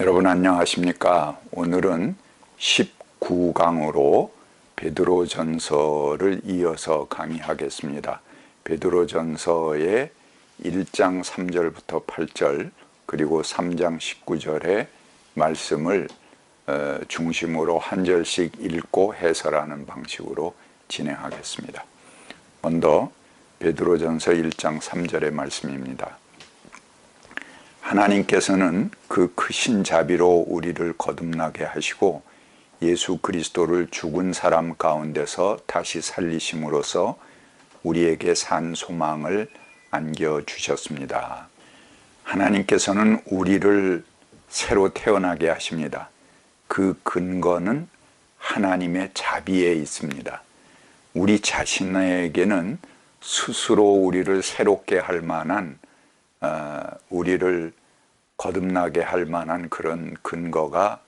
여러분 안녕하십니까? 오늘은 19강으로 베드로 전서를 이어서 강의하겠습니다. 베드로 전서의 1장 3절부터 8절 그리고 3장 19절의 말씀을 어, 중심으로 한 절씩 읽고 해설하는 방식으로 진행하겠습니다. 먼저 베드로전서 1장 3절의 말씀입니다. 하나님께서는 그 크신 자비로 우리를 거듭나게 하시고 예수 그리스도를 죽은 사람 가운데서 다시 살리심으로써 우리에게 산 소망을 안겨 주셨습니다. 하나님께서는 우리를 새로 태어나게 하십니다. 그 근거는 하나님의 자비에 있습니다. 우리 자신에게는 스스로 우리를 새롭게 할 만한 어, 우리를 거듭나게 할 만한 그런 근거가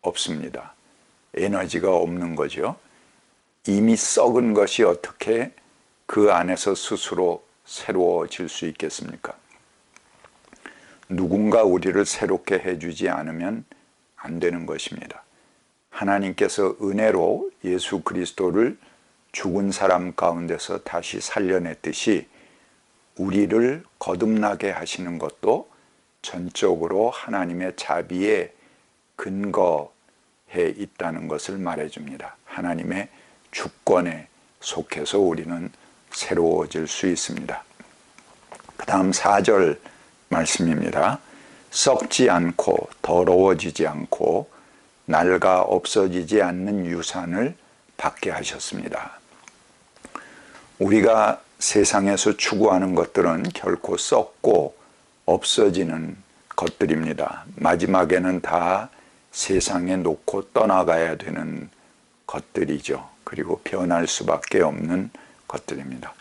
없습니다. 에너지가 없는 거죠. 이미 썩은 것이 어떻게 그 안에서 스스로 새로워질 수 있겠습니까? 누군가 우리를 새롭게 해주지 않으면 안 되는 것입니다. 하나님께서 은혜로 예수 그리스도를 죽은 사람 가운데서 다시 살려냈듯이 우리를 거듭나게 하시는 것도 전적으로 하나님의 자비에 근거해 있다는 것을 말해줍니다. 하나님의 주권에 속해서 우리는 새로워질 수 있습니다. 그 다음 4절 말씀입니다. 썩지 않고 더러워지지 않고 낡아 없어지지 않는 유산을 받게 하셨습니다. 우리가 세상에서 추구하는 것들은 결코 썩고 없어지는 것들입니다. 마지막에는 다 세상에 놓고 떠나가야 되는 것들이죠. 그리고 변할 수밖에 없는 것들입니다.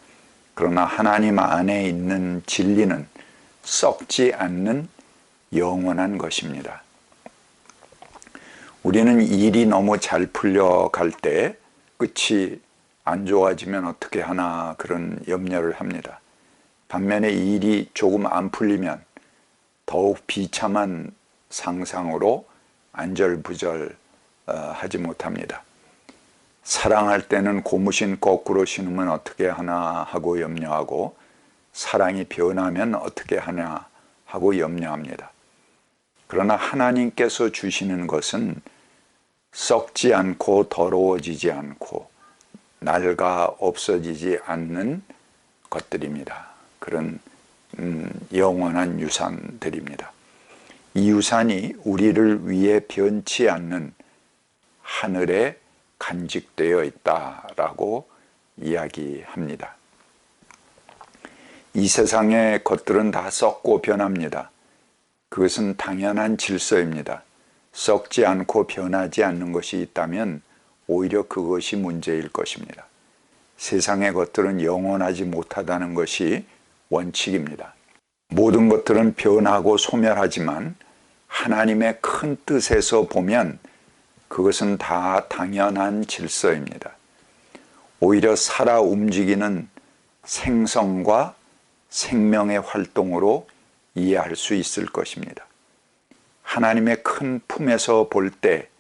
그러나 하나님 안에 있는 진리는 썩지 않는 영원한 것입니다. 우리는 일이 너무 잘 풀려갈 때 끝이 안 좋아지면 어떻게 하나 그런 염려를 합니다. 반면에 일이 조금 안 풀리면 더욱 비참한 상상으로 안절부절 어, 하지 못합니다. 사랑할 때는 고무신 거꾸로 신으면 어떻게 하나 하고 염려하고 사랑이 변하면 어떻게 하냐 하고 염려합니다. 그러나 하나님께서 주시는 것은 썩지 않고 더러워지지 않고 낡아 없어지지 않는 것들입니다. 그런 음, 영원한 유산들입니다. 이 유산이 우리를 위해 변치 않는 하늘에 간직되어 있다라고 이야기합니다. 이 세상의 것들은 다 썩고 변합니다. 그것은 당연한 질서입니다. 썩지 않고 변하지 않는 것이 있다면 오히려 그것이 문제일 것입니다. 세상의 것들은 영원하지 못하다는 것이 원칙입니다. 모든 것들은 변하고 소멸하지만 하나님의 큰 뜻에서 보면 그것은 다 당연한 질서입니다. 오히려 살아 움직이는 생성과 생명의 활동으로 이해할 수 있을 것입니다. 하나님의 큰 품에서 볼 때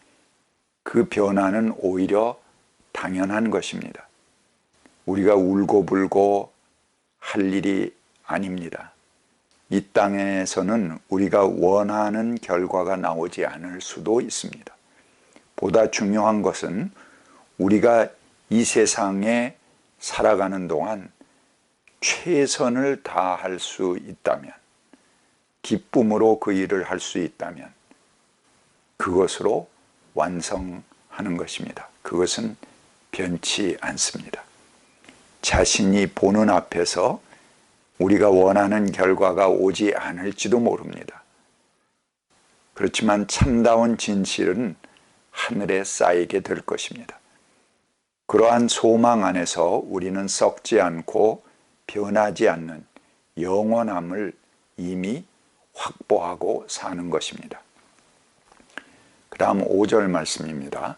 그 변화는 오히려 당연한 것입니다. 우리가 울고불고 할 일이 아닙니다. 이 땅에서는 우리가 원하는 결과가 나오지 않을 수도 있습니다. 보다 중요한 것은 우리가 이 세상에 살아가는 동안 최선을 다할 수 있다면 기쁨으로 그 일을 할 수 있다면 그것으로 완성하는 것입니다. 그것은 변치 않습니다. 자신이 보는 앞에서 우리가 원하는 결과가 오지 않을지도 모릅니다. 그렇지만 참다운 진실은 하늘에 쌓이게 될 것입니다. 그러한 소망 안에서 우리는 썩지 않고 변하지 않는 영원함을 이미 확보하고 사는 것입니다. 그 다음 5절 말씀입니다.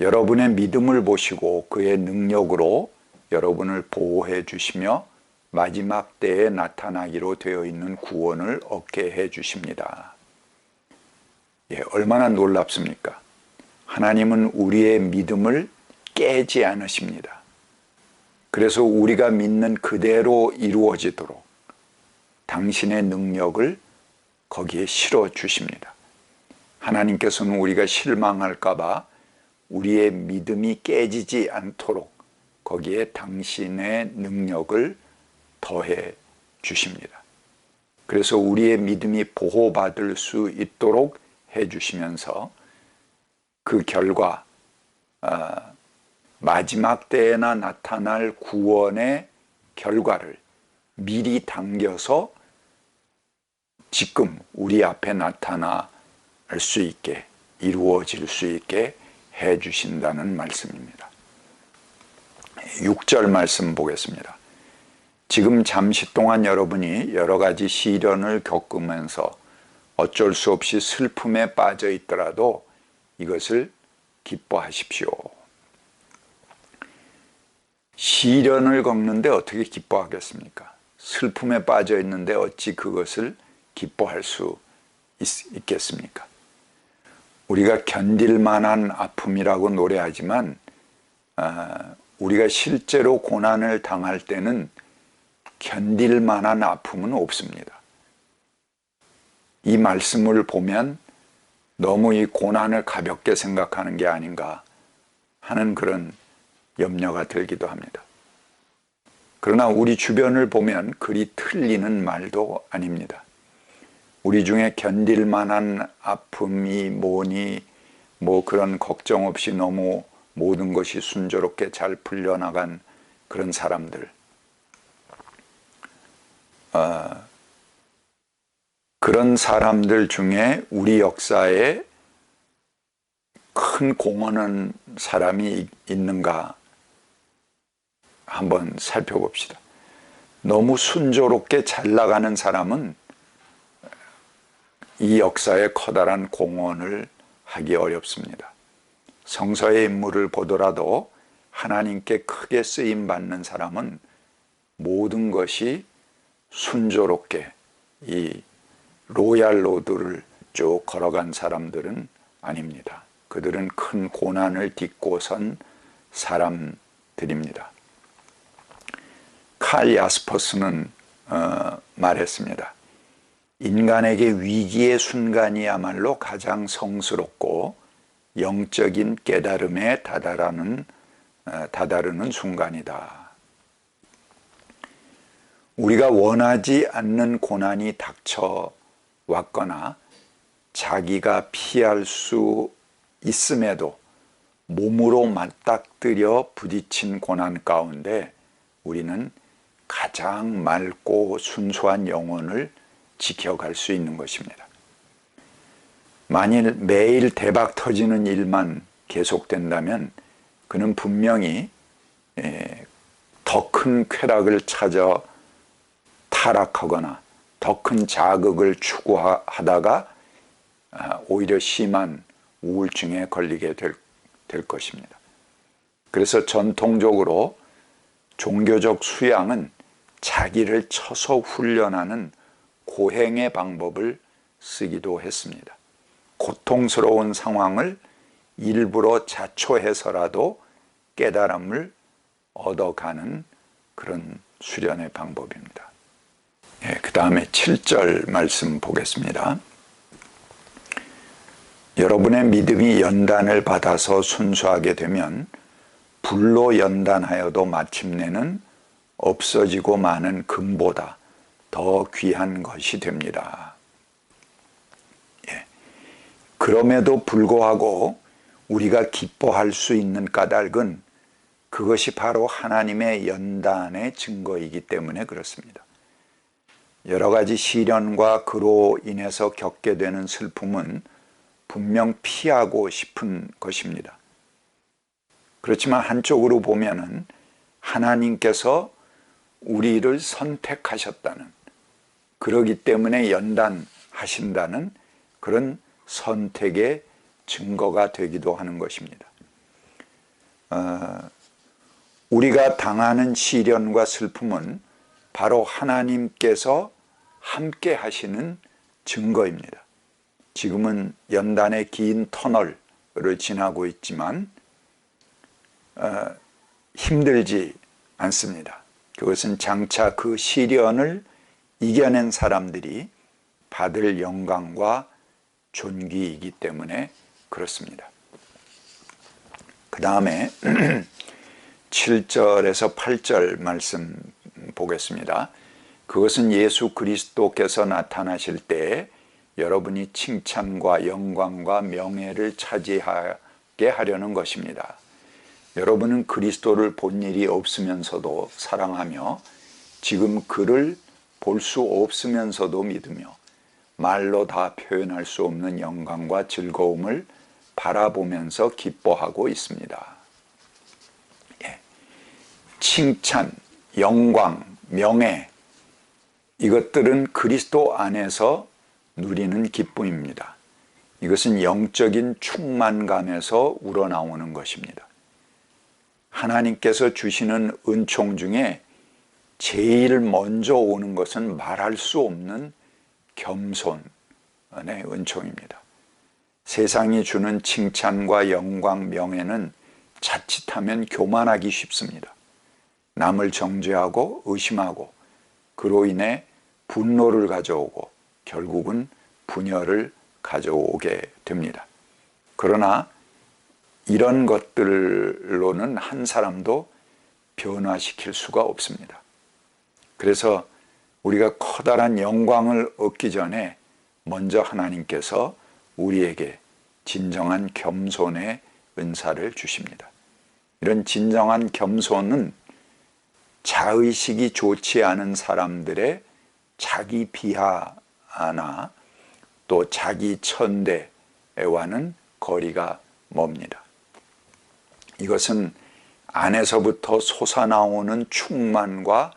여러분의 믿음을 보시고 그의 능력으로 여러분을 보호해 주시며 마지막 때에 나타나기로 되어 있는 구원을 얻게 해 주십니다. 예, 얼마나 놀랍습니까? 하나님은 우리의 믿음을 깨지 않으십니다. 그래서 우리가 믿는 그대로 이루어지도록 당신의 능력을 거기에 실어 주십니다. 하나님께서는 우리가 실망할까봐 우리의 믿음이 깨지지 않도록 거기에 당신의 능력을 더해 주십니다. 그래서 우리의 믿음이 보호받을 수 있도록 해 주시면서 그 결과 아, 마지막 때에나 나타날 구원의 결과를 미리 당겨서 지금 우리 앞에 나타날 수 있게 이루어질 수 있게 해 주신다는 말씀입니다. 6절 말씀 보겠습니다. 지금 잠시 동안 여러분이 여러 가지 시련을 겪으면서 어쩔 수 없이 슬픔에 빠져 있더라도 이것을 기뻐하십시오. 시련을 겪는데 어떻게 기뻐하겠습니까? 슬픔에 빠져 있는데 어찌 그것을 기뻐할 수 있, 겠습니까 우리가 견딜 만한 아픔이라고 노래하지만 아, 우리가 실제로 고난을 당할 때는 견딜 만한 아픔은 없습니다. 이 말씀을 보면 너무 이 고난을 가볍게 생각하는 게 아닌가 하는 그런 염려가 들기도 합니다. 그러나 우리 주변을 보면 그리 틀리는 말도 아닙니다. 우리 중에 견딜 만한 아픔이 뭐니 뭐 그런 걱정 없이 너무 모든 것이 순조롭게 잘 풀려나간 그런 사람들. 어, 그런 사람들 중에 우리 역사에 큰 공헌한 사람이 있는가 한번 살펴봅시다. 너무 순조롭게 잘 나가는 사람은 이 역사에 커다란 공헌을 하기 어렵습니다. 성서의 인물을 보더라도 하나님께 크게 쓰임 받는 사람은 모든 것이 순조롭게 이 로얄 로드를 쭉 걸어간 사람들은 아닙니다. 그들은 큰 고난을 딛고 선 사람들입니다. 칼 야스퍼스는 어, 말했습니다. 인간에게 위기의 순간이야말로 가장 성스럽고 영적인 깨달음에 다다르는, 어, 다다르는 순간이다. 우리가 원하지 않는 고난이 닥쳐 왔거나 자기가 피할 수 있음에도 몸으로 맞닥뜨려 부딪힌 고난 가운데 우리는 가장 맑고 순수한 영혼을 지켜갈 수 있는 것입니다. 만일 매일 대박 터지는 일만 계속된다면 그는 분명히 더 큰 쾌락을 찾아 타락하거나 더 큰 자극을 추구하다가 아, 오히려 심한 우울증에 걸리게 될, 될 것입니다. 그래서 전통적으로 종교적 수양은 자기를 쳐서 훈련하는 고행의 방법을 쓰기도 했습니다. 고통스러운 상황을 일부러 자초해서라도 깨달음을 얻어가는 그런 수련의 방법입니다. 예, 그 다음에 7절 말씀 보겠습니다. 여러분의 믿음이 연단을 받아서 순수하게 되면 불로 연단하여도 마침내는 없어지고 많은 금보다 더 귀한 것이 됩니다. 예. 그럼에도 불구하고 우리가 기뻐할 수 있는 까닭은 그것이 바로 하나님의 연단의 증거이기 때문에 그렇습니다. 여러 가지 시련과 그로 인해서 겪게 되는 슬픔은 분명 피하고 싶은 것입니다. 그렇지만 한쪽으로 보면은 하나님께서 우리를 선택하셨다는 그러기 때문에 연단하신다는 그런 선택의 증거가 되기도 하는 것입니다. 어, 우리가 당하는 시련과 슬픔은 바로 하나님께서 함께 하시는 증거입니다. 지금은 연단의 긴 터널을 지나고 있지만 어, 힘들지 않습니다. 그것은 장차 그 시련을 이겨낸 사람들이 받을 영광과 존귀이기 때문에 그렇습니다. 그 다음에 7절에서 8절 말씀 보겠습니다. 그것은 예수 그리스도께서 나타나실 때 여러분이 칭찬과 영광과 명예를 차지하게 하려는 것입니다. 여러분은 그리스도를 본 일이 없으면서도 사랑하며 지금 그를 볼 수 없으면서도 믿으며 말로 다 표현할 수 없는 영광과 즐거움을 바라보면서 기뻐하고 있습니다. 예. 칭찬, 영광, 명예 이것들은 그리스도 안에서 누리는 기쁨입니다. 이것은 영적인 충만감에서 우러나오는 것입니다. 하나님께서 주시는 은총 중에 제일 먼저 오는 것은 말할 수 없는 겸손의 은총입니다. 세상이 주는 칭찬과 영광, 명예는 자칫하면 교만하기 쉽습니다. 남을 정죄하고 의심하고 그로 인해 분노를 가져오고 결국은 분열을 가져오게 됩니다. 그러나 이런 것들로는 한 사람도 변화시킬 수가 없습니다. 그래서 우리가 커다란 영광을 얻기 전에 먼저 하나님께서 우리에게 진정한 겸손의 은사를 주십니다. 이런 진정한 겸손은 자의식이 좋지 않은 사람들의 자기 비하나 또 자기 천대와는 거리가 멉니다. 이것은 안에서부터 솟아나오는 충만과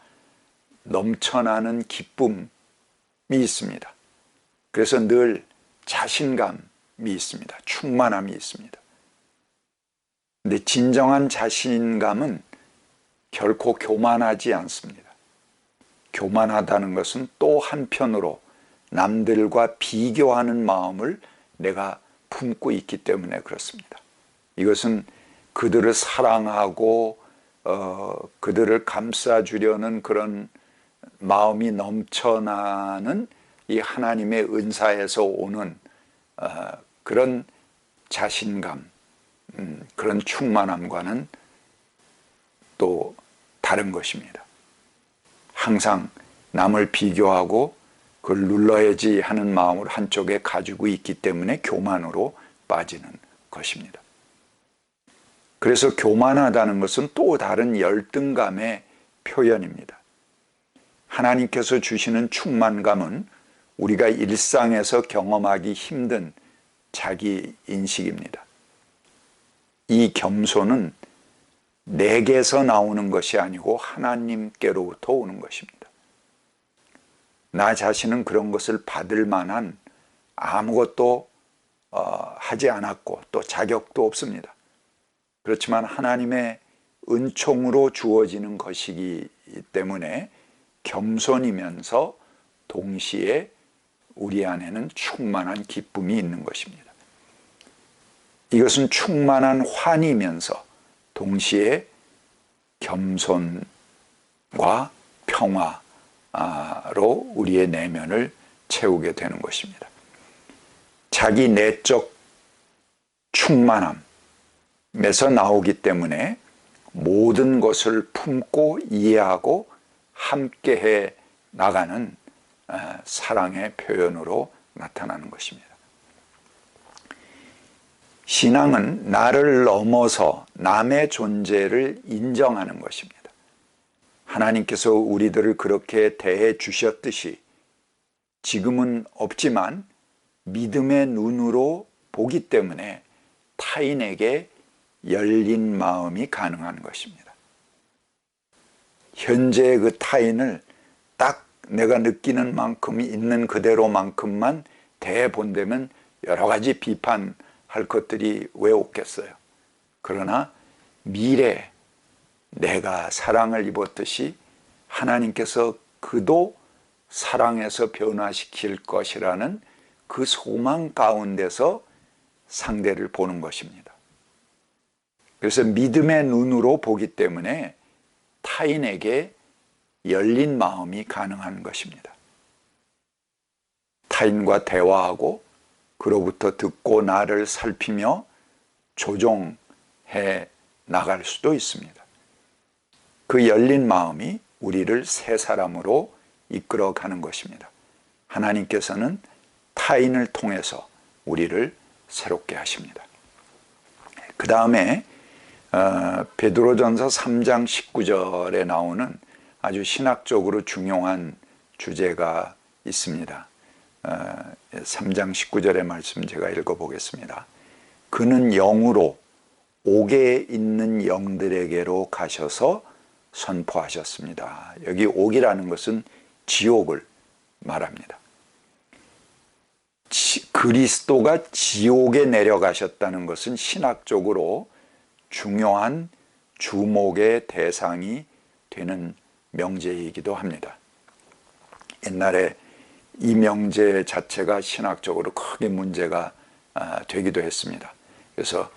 넘쳐나는 기쁨이 있습니다. 그래서 늘 자신감이 있습니다. 충만함이 있습니다. 근데 진정한 자신감은 결코 교만하지 않습니다. 교만하다는 것은 또 한편으로 남들과 비교하는 마음을 내가 품고 있기 때문에 그렇습니다. 이것은 그들을 사랑하고 어, 그들을 감싸주려는 그런 마음이 넘쳐나는 이 하나님의 은사에서 오는 어, 그런 자신감, 음, 그런 충만함과는 또 다른 것입니다. 항상 남을 비교하고 그걸 눌러야지 하는 마음을 한쪽에 가지고 있기 때문에 교만으로 빠지는 것입니다. 그래서 교만하다는 것은 또 다른 열등감의 표현입니다. 하나님께서 주시는 충만감은 우리가 일상에서 경험하기 힘든 자기 인식입니다. 이 겸손은 내게서 나오는 것이 아니고 하나님께로부터 오는 것입니다. 나 자신은 그런 것을 받을 만한 아무것도 어, 하지 않았고 또 자격도 없습니다. 그렇지만 하나님의 은총으로 주어지는 것이기 때문에 겸손이면서 동시에 우리 안에는 충만한 기쁨이 있는 것입니다. 이것은 충만한 환이면서 동시에 겸손과 평화로 우리의 내면을 채우게 되는 것입니다. 자기 내적 충만함에서 나오기 때문에 모든 것을 품고 이해하고 함께해 나가는 어, 사랑의 표현으로 나타나는 것입니다. 신앙은 나를 넘어서 남의 존재를 인정하는 것입니다. 하나님께서 우리들을 그렇게 대해 주셨듯이 지금은 없지만 믿음의 눈으로 보기 때문에 타인에게 열린 마음이 가능한 것입니다. 현재의 그 타인을 딱 내가 느끼는 만큼 있는 그대로만큼만 대본다면 여러 가지 비판 할 것들이 왜 없겠어요? 그러나 미래 내가 사랑을 입었듯이 하나님께서 그도 사랑에서 변화시킬 것이라는 그 소망 가운데서 상대를 보는 것입니다. 그래서 믿음의 눈으로 보기 때문에 타인에게 열린 마음이 가능한 것입니다. 타인과 대화하고 그로부터 듣고 나를 살피며 조종해 나갈 수도 있습니다. 그 열린 마음이 우리를 새 사람으로 이끌어 가는 것입니다. 하나님께서는 타인을 통해서 우리를 새롭게 하십니다. 그 다음에 어, 베드로전서 3장 19절에 나오는 아주 신학적으로 중요한 주제가 있습니다. 3장 어, 19절의 말씀 제가 읽어보겠습니다. 그는 영으로 옥에 있는 영들에게로 가셔서 선포하셨습니다. 여기 옥이라는 것은 지옥을 말합니다. 지, 그리스도가 지옥에 내려가셨다는 것은 신학적으로 중요한 주목의 대상이 되는 명제이기도 합니다. 옛날에 이 명제 자체가 신학적으로 크게 문제가 아, 되기도 했습니다. 그래서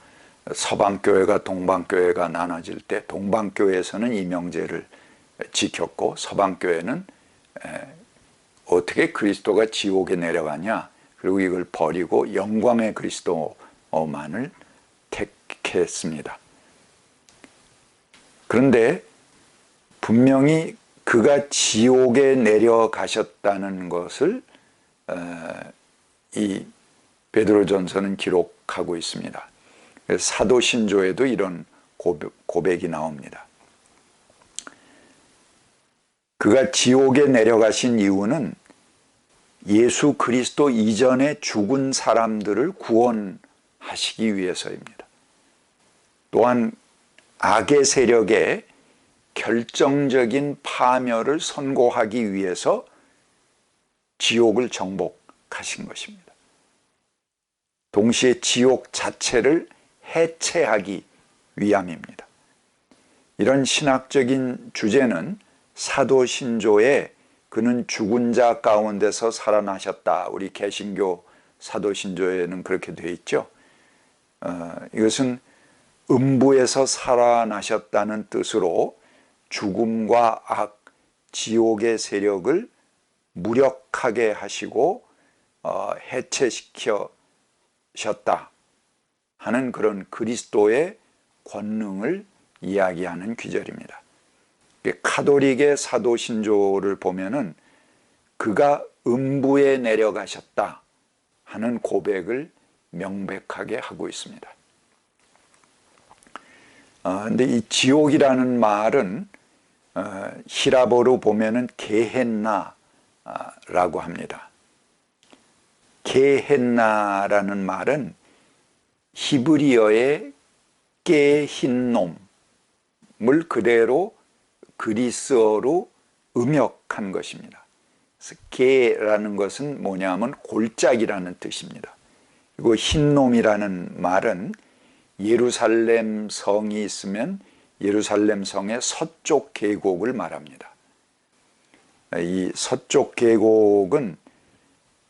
서방교회가 동방교회가 나눠질 때 동방교회에서는 이 명제를 지켰고 서방교회는 어떻게 그리스도가 지옥에 내려가냐 그리고 이걸 버리고 영광의 그리스도만을 택했습니다. 그런데 분명히 그가 지옥에 내려가셨다는 것을 이 베드로전서는 기록하고 있습니다. 사도신조에도 이런 고백이 나옵니다. 그가 지옥에 내려가신 이유는 예수 그리스도 이전에 죽은 사람들을 구원하시기 위해서입니다. 또한 악의 세력에 결정적인 파멸을 선고하기 위해서 지옥을 정복하신 것입니다. 동시에 지옥 자체를 해체하기 위함입니다. 이런 신학적인 주제는 사도신조에 그는 죽은 자 가운데서 살아나셨다. 우리 개신교 사도신조에는 그렇게 되어 있죠. 어, 이것은 음부에서 살아나셨다는 뜻으로 죽음과 악, 지옥의 세력을 무력하게 하시고 어, 해체시켜셨다 하는 그런 그리스도의 권능을 이야기하는 귀절입니다. 카톨릭의 사도 신조를 보면은 그가 음부에 내려가셨다 하는 고백을 명백하게 하고 있습니다. 어, 근데 이 지옥이라는 말은 어, 히라보로 보면은 게헨나라고 합니다. 게헨나라는 말은 히브리어의 깨흰 놈을 그대로 그리스어로 음역한 것입니다. 개라는 것은 뭐냐면 골짜기라는 뜻입니다. 그리고 흰놈이라는 말은 예루살렘 성이 있으면 예루살렘 성의 서쪽 계곡을 말합니다. 이 서쪽 계곡은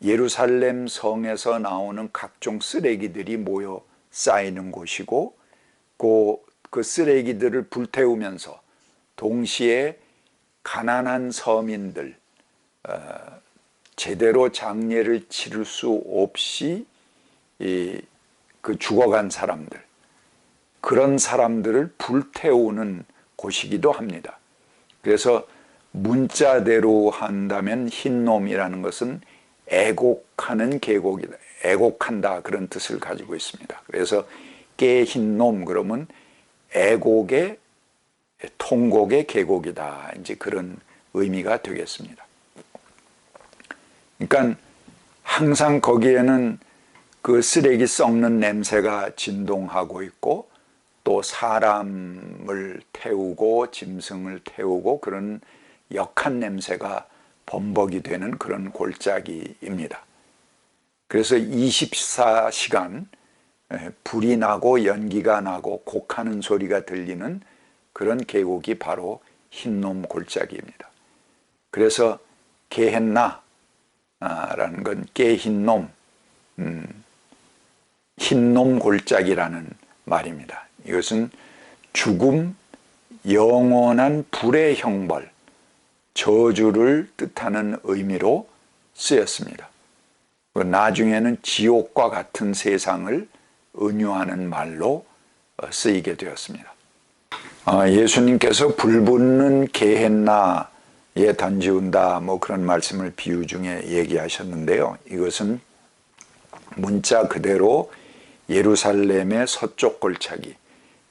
예루살렘 성에서 나오는 각종 쓰레기들이 모여 쌓이는 곳이고 그, 그 쓰레기들을 불태우면서 동시에 가난한 서민들 어, 제대로 장례를 치를 수 없이 이, 그 죽어간 사람들 그런 사람들을 불태우는 곳이기도 합니다. 그래서 문자대로 한다면 흰놈이라는 것은 애곡하는 계곡이다. 애곡한다 그런 뜻을 가지고 있습니다. 그래서 깨흰놈 그러면 애곡의 통곡의 계곡이다. 이제 그런 의미가 되겠습니다. 그러니까 항상 거기에는 그 쓰레기 썩는 냄새가 진동하고 있고 또 사람을 태우고 짐승을 태우고 그런 역한 냄새가 범벅이 되는 그런 골짜기입니다. 그래서 24시간 불이 나고 연기가 나고 곡하는 소리가 들리는 그런 계곡이 바로 흰놈 골짜기입니다. 그래서 게헨나라는 건 깨흰놈 음, 흰놈 골짜기라는 말입니다. 이것은 죽음, 영원한 불의 형벌, 저주를 뜻하는 의미로 쓰였습니다. 그 나중에는 지옥과 같은 세상을 은유하는 말로 어, 쓰이게 되었습니다. 아, 예수님께서 불붙는 게헨나에 던지운다 뭐 그런 말씀을 비유 중에 얘기하셨는데요. 이것은 문자 그대로 예루살렘의 서쪽 골짜기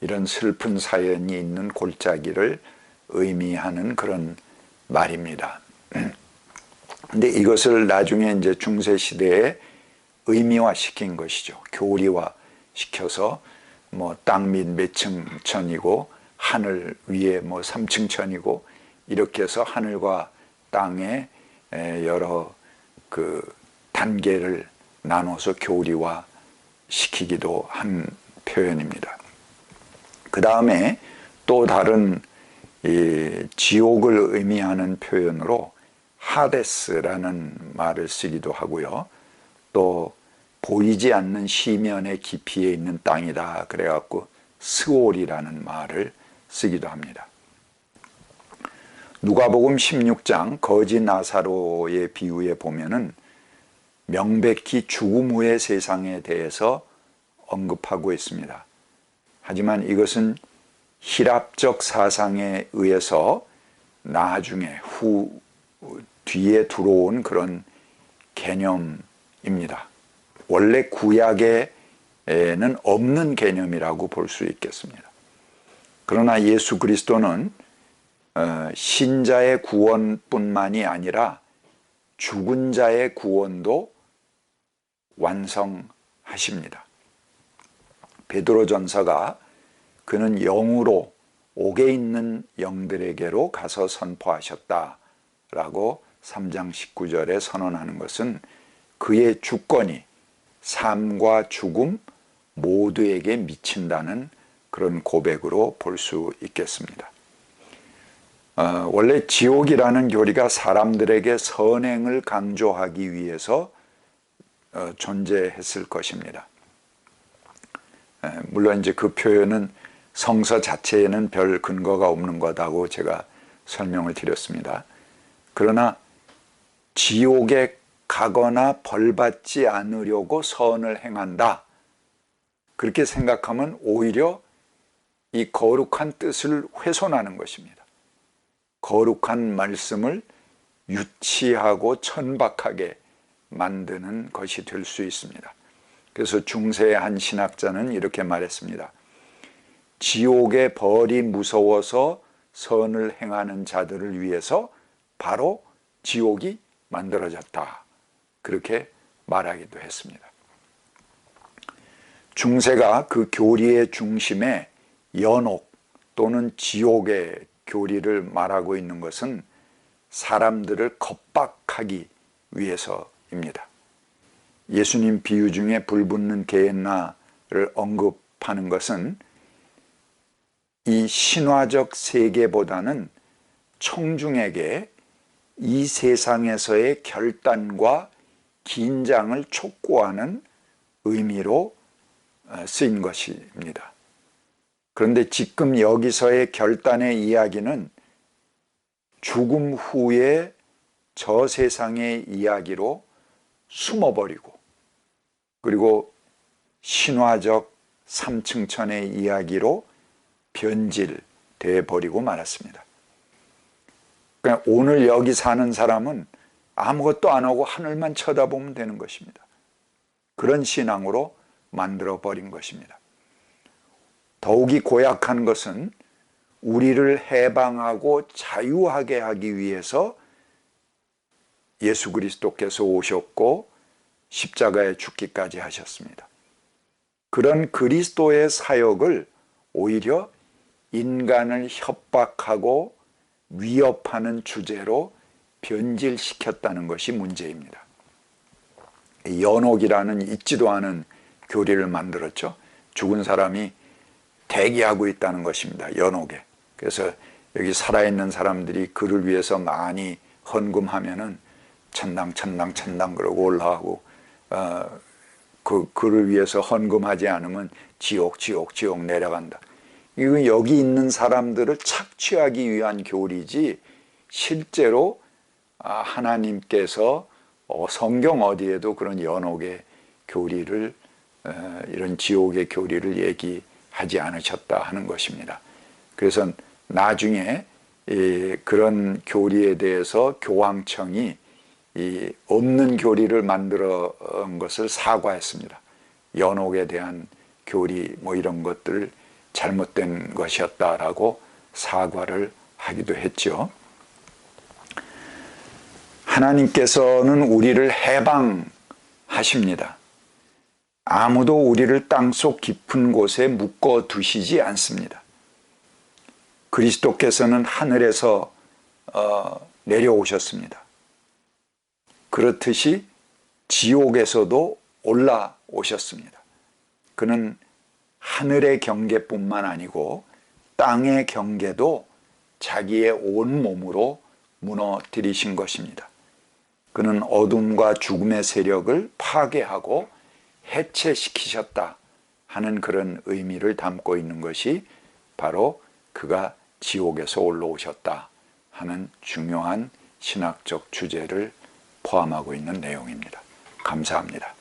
이런 슬픈 사연이 있는 골짜기를 의미하는 그런 말입니다. 근데 이것을 나중에 이제 중세 시대에 의미화 시킨 것이죠. 교리화 시켜서 뭐 땅 밑 몇층 천이고 하늘 위에 뭐 3층 천이고 이렇게 해서 하늘과 땅의 여러 그 단계를 나눠서 교리화 시키기도 한 표현입니다. 그 다음에 또 다른 이 지옥을 의미하는 표현으로 하데스라는 말을 쓰기도 하고요. 또 보이지 않는 시면의 깊이에 있는 땅이다. 그래갖고 스올이라는 말을 쓰기도 합니다. 누가복음 16장 거지 나사로의 비유에 보면은 명백히 죽음 후의 세상에 대해서 언급하고 있습니다. 하지만 이것은 히랍적 사상에 의해서 나중에 후 뒤에 들어온 그런 개념입니다. 원래 구약에는 없는 개념이라고 볼 수 있겠습니다. 그러나 예수 그리스도는 어, 신자의 구원뿐만이 아니라 죽은 자의 구원도 완성하십니다. 베드로 전서가 그는 영으로 옥에 있는 영들에게로 가서 선포하셨다 라고 3장 19절에 선언하는 것은 그의 주권이 삶과 죽음 모두에게 미친다는 그런 고백으로 볼 수 있겠습니다. 어, 원래 지옥이라는 교리가 사람들에게 선행을 강조하기 위해서 어, 존재했을 것입니다. 에, 물론 이제 그 표현은 성서 자체에는 별 근거가 없는 거다고 제가 설명을 드렸습니다. 그러나 지옥에 가거나 벌받지 않으려고 선을 행한다. 그렇게 생각하면 오히려 이 거룩한 뜻을 훼손하는 것입니다. 거룩한 말씀을 유치하고 천박하게 만드는 것이 될 수 있습니다. 그래서 중세의 한 신학자는 이렇게 말했습니다. 지옥의 벌이 무서워서 선을 행하는 자들을 위해서 바로 지옥이 만들어졌다. 그렇게 말하기도 했습니다. 중세가 그 교리의 중심에 연옥 또는 지옥의 교리를 말하고 있는 것은 사람들을 겁박하기 위해서입니다. 예수님 비유 중에 불붙는 게엔나를 언급하는 것은 이 신화적 세계보다는 청중에게 이 세상에서의 결단과 긴장을 촉구하는 의미로 어, 쓰인 것입니다. 그런데 지금 여기서의 결단의 이야기는 죽음 후에 저 세상의 이야기로 숨어버리고 그리고 신화적 삼층천의 이야기로 변질돼 버리고 말았습니다. 그냥 오늘 여기 사는 사람은 아무것도 안 하고 하늘만 쳐다보면 되는 것입니다. 그런 신앙으로 만들어 버린 것입니다. 더욱이 고약한 것은 우리를 해방하고 자유하게 하기 위해서 예수 그리스도께서 오셨고 십자가에 죽기까지 하셨습니다. 그런 그리스도의 사역을 오히려 인간을 협박하고 위협하는 주제로 변질시켰다는 것이 문제입니다. 연옥이라는 있지도 않은 교리를 만들었죠. 죽은 사람이 대기하고 있다는 것입니다. 연옥에. 그래서 여기 살아있는 사람들이 그를 위해서 많이 헌금하면은 천당 천당 천당 그러고 올라가고 어, 그 그를 위해서 헌금하지 않으면 지옥 지옥 지옥 내려간다. 이건 여기 있는 사람들을 착취하기 위한 교리지 실제로 아, 하나님께서 어, 성경 어디에도 그런 연옥의 교리를 어, 이런 지옥의 교리를 얘기하지 않으셨다 하는 것입니다. 그래서 나중에 이 그런 교리에 대해서 교황청이 이 없는 교리를 만들어 온 것을 사과했습니다. 연옥에 대한 교리 뭐 이런 것들 잘못된 것이었다라고 사과를 하기도 했죠. 하나님께서는 우리를 해방하십니다. 아무도 우리를 땅속 깊은 곳에 묶어 두시지 않습니다. 그리스도께서는 하늘에서 어, 내려오셨습니다. 그렇듯이 지옥에서도 올라오셨습니다. 그는 하늘의 경계뿐만 아니고 땅의 경계도 자기의 온 몸으로 무너뜨리신 것입니다. 그는 어둠과 죽음의 세력을 파괴하고 해체시키셨다 하는 그런 의미를 담고 있는 것이 바로 그가 지옥에서 올라오셨다 하는 중요한 신학적 주제를 포함하고 있는 내용입니다. 감사합니다.